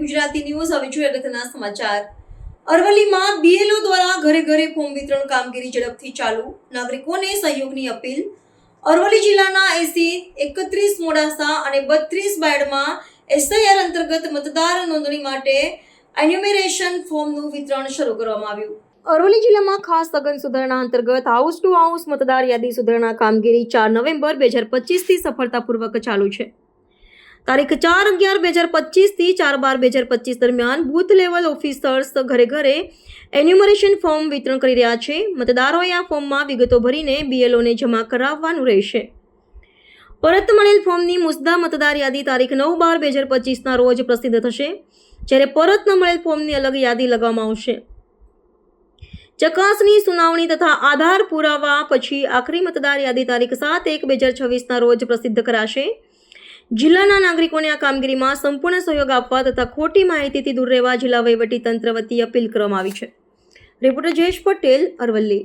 Gujarati news. હવે જોઈએ અગત્યના સમાચાર. અરવલ્લીમાં બીએલઓ દ્વારા ઘરે ઘરે ફોર્મ વિતરણ કામગીરી ઝડપથી ચાલુ. નાગરિકોને સહયોગની અપીલ. અરવલ્લી જિલ્લાના એસી એકત્રીસ મોડાસા અને બત્રીસ બાયડમાં એસઆઈઆર અંતર્ગત મતદાર નોંધણી માટે એન્યુમેરેશન ફોર્મનું વિતરણ શરૂ કરવામાં આવ્યું. અરવલ્લી જિલ્લામાં ખાસ સઘન સુધારણા અંતર્ગત હાઉસ ટુ હાઉસ મતદાર યાદી સુધારણા કામગીરી ચાર નવેમ્બર બે હજાર પચીસથી સફળતાપૂર્વક ચાલુ છે. તારીખ ચાર અગિયાર બે હજાર પચીસથી ચાર બાર બે હજાર પચીસ દરમિયાન બૂથ લેવલ ઓફિસર્સ ઘરે ઘરે એન્યુમરેશન ફોર્મ વિતરણ કરી રહ્યા છે. મતદારોએ આ ફોર્મમાં વિગતો ભરીને બીએલઓને જમા કરાવવાનું રહેશે. પરત મળેલ ફોર્મની મુસદ્દા મતદાર યાદી તારીખ નવ બાર બે હજાર પચીસના રોજ પ્રસિદ્ધ થશે, જ્યારે પરત ન મળેલ ફોર્મની અલગ યાદી લગાવવામાં આવશે. ચકાસણી, સુનાવણી તથા આધાર પુરાવા પછી આખરી મતદાર યાદી તારીખ સાત એક બે હજાર છવ્વીસના રોજ પ્રસિદ્ધ કરાશે. જિલ્લાના નાગરિકોને આ કામગીરીમાં સંપૂર્ણ સહયોગ આપવા તથા ખોટી માહિતીથી દૂર રહેવા જિલ્લા તંત્ર વતી અપીલ કરવામાં આવી છે. રિપોર્ટર જયેશ પટેલ, અરવલ્લી.